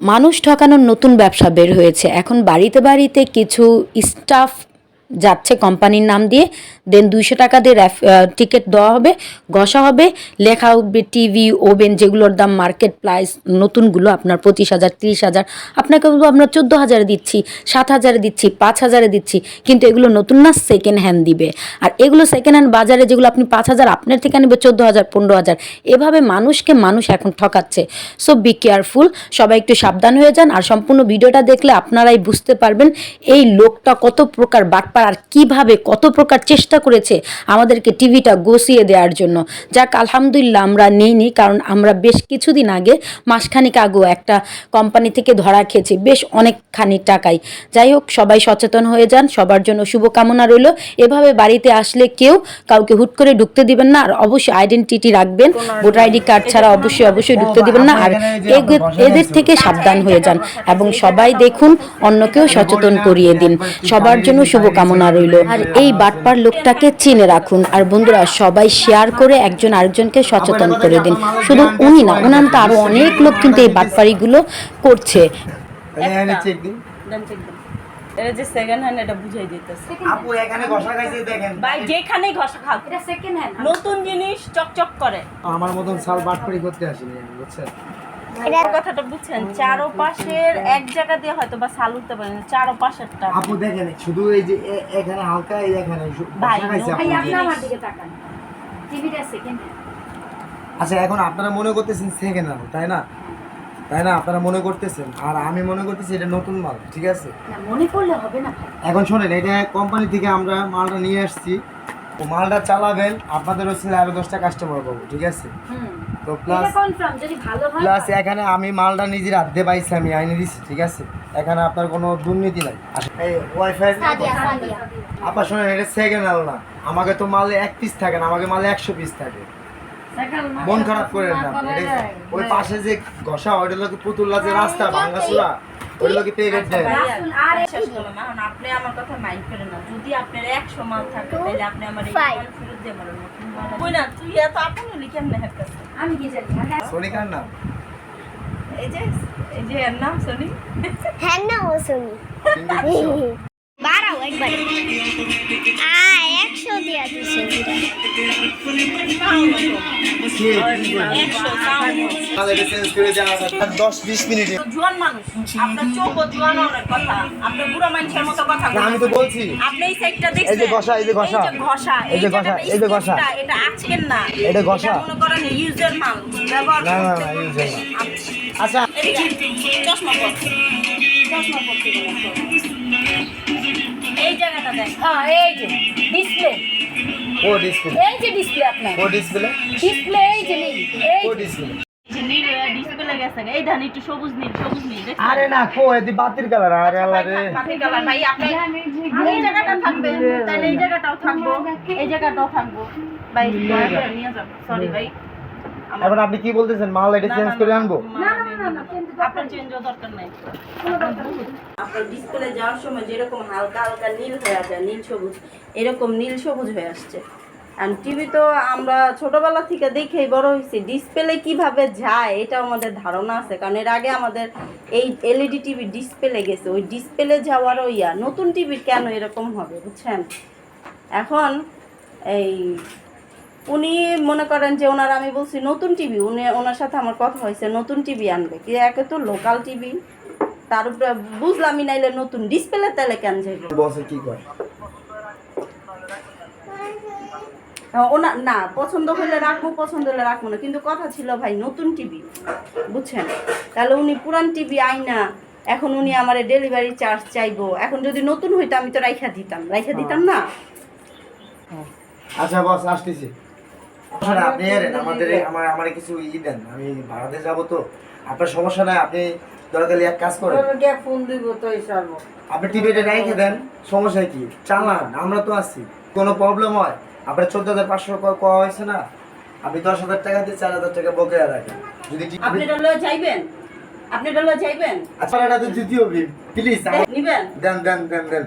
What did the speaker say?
মানুষ ঠকানোর নতুন ব্যবসা বের হয়েছে। এখন বাড়িতে বাড়িতে কিছু স্টাফ যাচ্ছে কোম্পানির নাম দিয়ে দেন দুইশো টাকা দিয়ে টিকিট দেওয়া হবে, ঘষা হবে, লেখা উঠবে টিভি ওভেন যেগুলোর দাম মার্কেট প্রাইস নতুনগুলো আপনার পঁচিশ হাজার, তিরিশ হাজার, আপনাকে বলব আমরা চোদ্দ হাজারে দিচ্ছি, সাত হাজারে দিচ্ছি, পাঁচ হাজারে দিচ্ছি, কিন্তু এগুলো নতুন না সেকেন্ড হ্যান্ড দিবে। আর এগুলো সেকেন্ড হ্যান্ড বাজারে যেগুলো আপনি পাঁচ হাজার, আপনার থেকে নেবে চোদ্দ হাজার, পনেরো হাজার, এভাবে মানুষকে মানুষ এখন ঠকাচ্ছে। সো বি কেয়ারফুল সবাই একটু সাবধান হয়ে যান, আর সম্পূর্ণ ভিডিওটা দেখলে আপনারাই বুঝতে পারবেন এই লোকটা কত প্রকার বাটপার আর কীভাবে কত প্রকার চেষ্টা করেছে আমাদেরকে টিভিটা গসিয়ে দেওয়ার জন্য। যাক আলহামদুলিল্লাহ আমরা নিইনি কারণ আমরা বেশ কিছুদিন আগে মাসখানিক আগেও একটা কোম্পানি থেকে ধরা খেয়েছি বেশ অনেকখানি টাকায় যাই হোক সবাই সচেতন হয়ে যান সবার জন্য শুভকামনা রইল। এভাবে বাড়িতে আসলে কেউ কাউকে হুট করে ঢুকতে দিবেন না আর অবশ্যই আইডেন্টিটি রাখবেন। ভোটার আইডি কার্ড ছাড়া অবশ্যই অবশ্যই ঢুকতে দিবেন না আর এদের- এদের থেকে সাবধান হয়ে যান এবং সবাই দেখুন অন্যকেও সচেতন করিয়ে দিন। সবার জন্য শুভকামনা। রইল আর এই বাটপার লোকটাকে চিনে রাখুন। আর বন্ধুরা সবাই শেয়ার করে একজন আরেকজনকে সচেতন করে দিন। শুধু উনি না ওনার তো আরও অনেক লোক কিন্তু এই বাটপারিগুলো করছে। এখানে চেক দিন। দেন চেক দেন। এটা যে সেকেন্ড হ্যান্ড এটা বুঝাই দিতেছে। আপু এখানে ঘষা খাইছে দেখেন। ভাই যেখানেই ঘষা খাও এটা সেকেন্ড হ্যান্ড নতুন জিনিস চকচক করে। আমার মতন সাল বাটপাড়ি করতে আসিনি বুঝছেন? কথাটা বুঝছেন চারো পাশের এক জায়গা দিয়ে হয়তো বা সাল উঠতে পারেন চারো পাশেরটা আপু দেখেন শুধু এই যে এখানে হালকা এই এখানে ভাই, ঘষা খাইছে ভাই, আপু। আপনি আমার দিকে তাকান। টিভিটা সেকেন্ড আচ্ছা এখন আপনারা মনে করতেছেন সেকেন্ড হ্যান্ড তাই না? তাই না? আপনারা মনে করতেছেন। আর আমি মনে করতেছি এটা নতুন মাল ঠিক আছে? মনে করলে হবে না। এখন শোনেন এটা কোম্পানি থেকে আমরা মালটা নিয়ে আসছি। ও মালটা চালাবেন আপনাদের হচ্ছে আরও দশটা কাস্টমার পাবো ঠিক আছে? হুম। তো প্লাস কনফার্ম যদি ভালো হয় প্লাস এখানে আমি মালটা নিজের হাতে পাইছি আমি আইনে দিচ্ছি ঠিক আছে? এখানে আপনার কোনো দুর্নীতি নাই। আচ্ছা, এই ওয়াইফাই আপনার শোনেন এটা সেকেন্ড না। আমাকে তো মালে এক পিস থাকে না আমাকে মালে একশো পিস থাকে। মন খারাপ করে না ওই পাশে যে ঘষা ওইটা লোক পুতুল্লা যে রাস্তা ভাঙ্গাচুরা ওই লোকে পেয়ে করলাম এখন আপনি আমার কথা মাইন্ড করেন না। যদি আপনার একশো মাল থাকে তাহলে আপনি আমার এই ফেরত দিয়ে তুই এত আপন আমি কি জানি সোনিকার নাম? এই যে এই যে এর নাম সোনি। হ্যাঁ নাম ও বাড়াও একবার আ একশো দিয়া দিছে দশ বিশ মিনিটে তো জোয়ান মানুষ আপনার চোখ জোয়ান কথা আপনার বুড়ো মানুষের মতো কথা আমি তো বলছি আপনি এই সাইডটা দেখছেন এই যে ঘষা। এই যে ঘষা এই যে ঘষা, এই যে ঘষা। এটা আজকের না এটা ঘষা। মনে করেন ইউজের মাল ব্যবহার না, না, করতে না, করতে। user না। আপ- আচ্ছা চশমা চশমা। এই জায়গাটা দেখ। হ্যাঁ এই যে ডিসপ্লে ও ডিসপ্লে এই যে ডিসপ্লে আপনার। ও ডিসপ্লে ডিসপ্লে এই যে এই ও ডিসপ্লে যে নীল ডিসপ্লে গেছে এই ধান একটু সবুজ নীল সবুজ নীল দেখছেন? আরে না কো এদি বাতির কালার আরে আল্লাহ রে। পাখি কালার ভাই আপনি এই জায়গাটা থাকবে তাহলে এই জায়গাটাও থাকব এই জায়গাটাও থাকব। ভাই নিয়ে যাব সরি ভাই। এখন আপনি কি বলতেছেন? মাল এটা চেঞ্জ করে আনব? না, আপনার চেঞ্জ দরকার নাই। আপনার ডিসপ্লে যাওয়ার সময় যেরকম হালকা হালকা নীল হয়ে যায় নীল সবুজ এরকম নীল সবুজ হয়ে আসছে। আর টিভি তো আমরা ছোটবেলা থেকে দেখেই বড় হয়েছি। ডিসপ্লে কীভাবে যায় এটা আমাদের ধারণা আছে। কারণ এর আগে আমাদের এই এলইডি টিভি ডিসপ্লে গেছে। ওই ডিসপ্লে যাওয়ারও ইয়া নতুন টিভির কেন এরকম হবে বুঝছেন? এখন এই উনি মনে করেন যে ওনার আমি বলছি নতুন টিভি উনি ওনার সাথে আমার কথা হয়েছে নতুন টিভি আনবে। কি একে তো লোকাল টিভি। তার উপরে বুঝলামই নাইলে নতুন ডিসপ্লে তাহলে কেন যাইব বসে কি করে? ওনা না পছন্দ হলে রাখব পছন্দ হলে রাখব না। কিন্তু কথা ছিল ভাই নতুন টিভি বুঝছেন? তাহলে উনি পুরান টিভি আইনা এখন উনি আমার ডেলিভারি চার্জ চাইব। এখন যদি নতুন হইতো আমি তো রাইখা দিতাম। রাইখা দিতাম না? আচ্ছা বস আসতেছি। আপনি আমাদের আমার আমার কিছু ই দেন আমি ভাড়াতে যাব তো। আপনার সমস্যা নাই আপনি দরকার এক কাজ করেন। ফোন দিব তো আপনি টিভিটা রেখে দেন সমস্যা কি? চালান আমরা তো আছি কোনো প্রবলেম হয়। আপনার চোদ্দ হাজার পাঁচশো কওয়া হয়েছে না? আপনি দশ হাজার টাকা দিয়ে চার হাজার টাকা বকেয়া রাখেন। যদি আপনি এটা লয়ে যাইবেন? আপনি এটা লয়ে যাইবেন? আচ্ছা এটা তো দ্বিতীয় প্লিজ নিবেন? দেন দেন দেন দেন।